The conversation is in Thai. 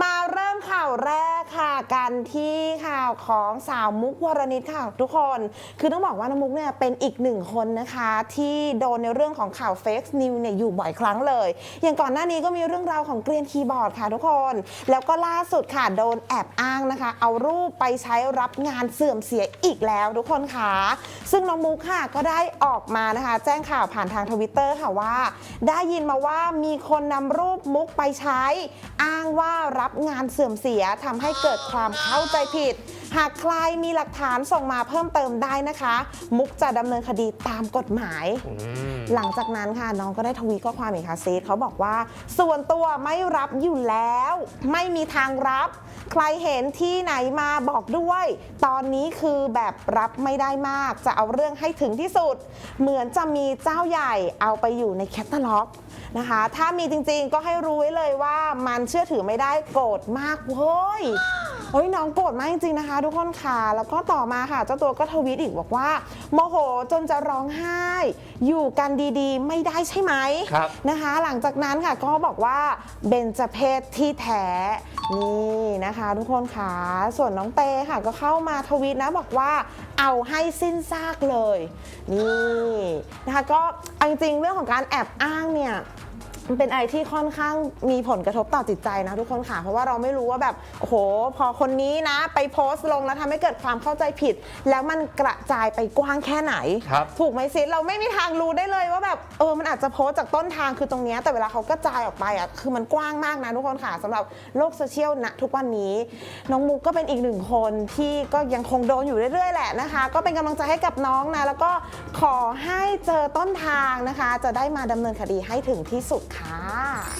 มาเริ่มข่าวแรก ค่ะกันที่ข่าวของสาวมุกวรณิตค่ะ ทุกคนคือต้องบอกว่าน้องมุกเนี่ยเป็นอีกหนึ่งคนนะคะ ที่โดนในเรื่องของข่าวเฟกซ์นิวเนี่ยอยู่บ่อยครั้งเลย อย่างก่อนหน้านี้ก็มีเรื่องราวของเกรียนคีย์บอร์ดค่ะทุกคน แล้วก็ล่าสุดค่ะโดนแอบอ้างนะคะ เอารูปไปใช้รับงานเสื่อมเสียอีกแล้วทุกคนค่ะซึ่งน้องมุกค่ะก็ได้ออกมานะคะ แจ้งข่าวผ่านทางทวิตเตอร์ค่ะว่า ได้ยินมาว่ามีคนนำรูปมุกไปใช้ อ้างว่ารับงานเสื่อมเสียทำให้เกิดความเข้าใจผิด หากใครมีหลักฐานส่งมาเพิ่มเติมได้นะคะ มุกจะดำเนินคดีตามกฎหมายอืมหลังจากนั้นค่ะน้องก็ได้ทวีตข้อความอีกค่ะซีดเขาบอกว่า ส่วนตัวไม่รับอยู่แล้ว ไม่มีทางรับ ใครเห็นที่ไหนมาบอกด้วย ตอนนี้คือแบบรับไม่ได้มาก จะเอาเรื่องให้ถึงที่สุด เหมือนจะมีเจ้าใหญ่เอาไปอยู่ในแคตตาล็อกนะคะ ถ้ามีจริงๆก็ให้รู้ไว้เลยว่ามันเชื่อถือไม่ได้โกรธมากเว้ย เฮ้ยน้องโกรธมากจริงๆนะคะ ทุกคนค่ะแล้วก็ต่อมาค่ะเจ้าตัวก็ทวีตอีกบอกว่าโมโหจนจะร้องไห้ อยู่กันดีๆ ไม่ได้ใช่ไหมครับ นะคะ หลังจากนั้นค่ะก็บอกว่าเบนจเพศที่แท้นี่นะคะ ทุกคนค่ะส่วนน้องเตค่ะก็เข้ามาทวีตนะบอกว่าเอาให้สิ้นซากเลย นี่นะคะก็เอาจริงๆเรื่องของการแอบอ้างเนี่ย มันเป็นอะไรที่ค่อนข้างมีผลกระทบต่อจิตใจนะทุกคนค่ะ เพราะว่าเราไม่รู้ว่าแบบโอ้โห พอคนนี้นะ ไปโพสต์ลงแล้วทำให้เกิดความเข้าใจผิด แล้วมันกระจายไปกว้างแค่ไหน ครับถูกไหมซิเราไม่มีทางรู้ได้เลยว่าแบบเออมันอาจจะโพสต์จากต้นทางคือตรงเนี้ยแต่เวลาเขากระจายออกไปอะคือมันกว้างมากนะทุกคนค่ะสำหรับโลกโซเชียลณทุกวันนี้ น้องมุกก็เป็นอีกหนึ่งคนที่ก็ยังคงโดนอยู่เรื่อยๆแหละนะคะ ก็เป็นกำลังใจให้กับน้องนะแล้วก็ขอให้เจอต้นทางนะคะ จะได้มาดำเนินคดีให้ถึงที่สุดค่ะ啊